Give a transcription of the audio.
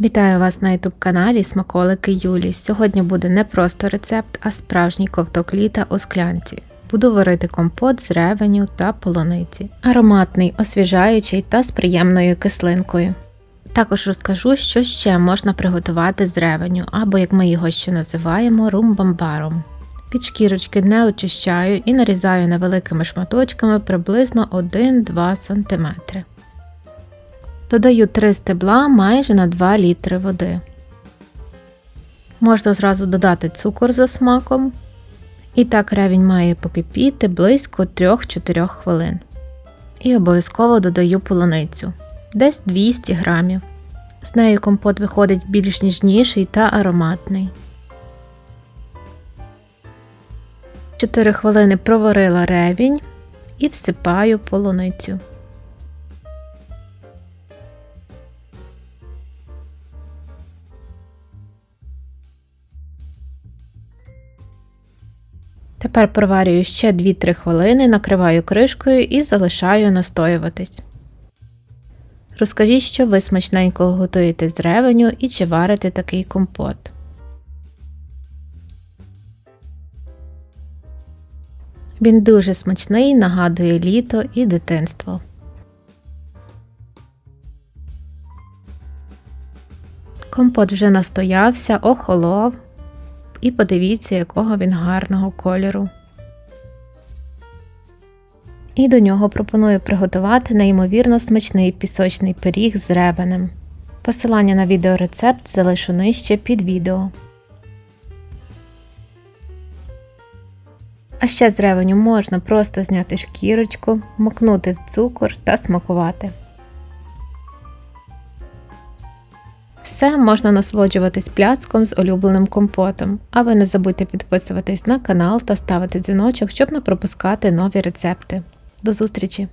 Вітаю вас на youtube каналі Смаколики Юлі. Сьогодні буде не просто рецепт, а справжній ковток літа у склянці. Буду варити компот з ревеню та полуниці. Ароматний, освіжаючий та з приємною кислинкою. Також розкажу, що ще можна приготувати з ревеню, або як ми його ще називаємо румбамбаром. Під шкірочки не очищаю і нарізаю невеликими шматочками приблизно 1-2 см. Додаю 3 стебла майже на 2 літри води. Можна зразу додати цукор за смаком. І так ревінь має покипіти близько 3-4 хвилин. І обов'язково додаю полуницю десь 200 грамів. З нею компот виходить більш ніжніший та ароматний. 4 хвилини проварила ревінь і всипаю полуницю. Тепер проварюю ще 2-3 хвилини, накриваю кришкою і залишаю настоюватись. Розкажіть, що ви смачненько готуєте з ревеню і чи варите такий компот. Він дуже смачний, нагадує літо і дитинство. Компот вже настоявся, охолов. І подивіться, якого він гарного кольору. І до нього пропоную приготувати неймовірно смачний пісочний пиріг з ревенем. Посилання на відеорецепт залишу нижче під відео. А ще з ревеню можна просто зняти шкірочку, мокнути в цукор та смакувати. Все можна насолоджуватись пляцком з улюбленим компотом. А ви не забудьте підписуватись на канал та ставити дзвіночок, щоб не пропускати нові рецепти. До зустрічі!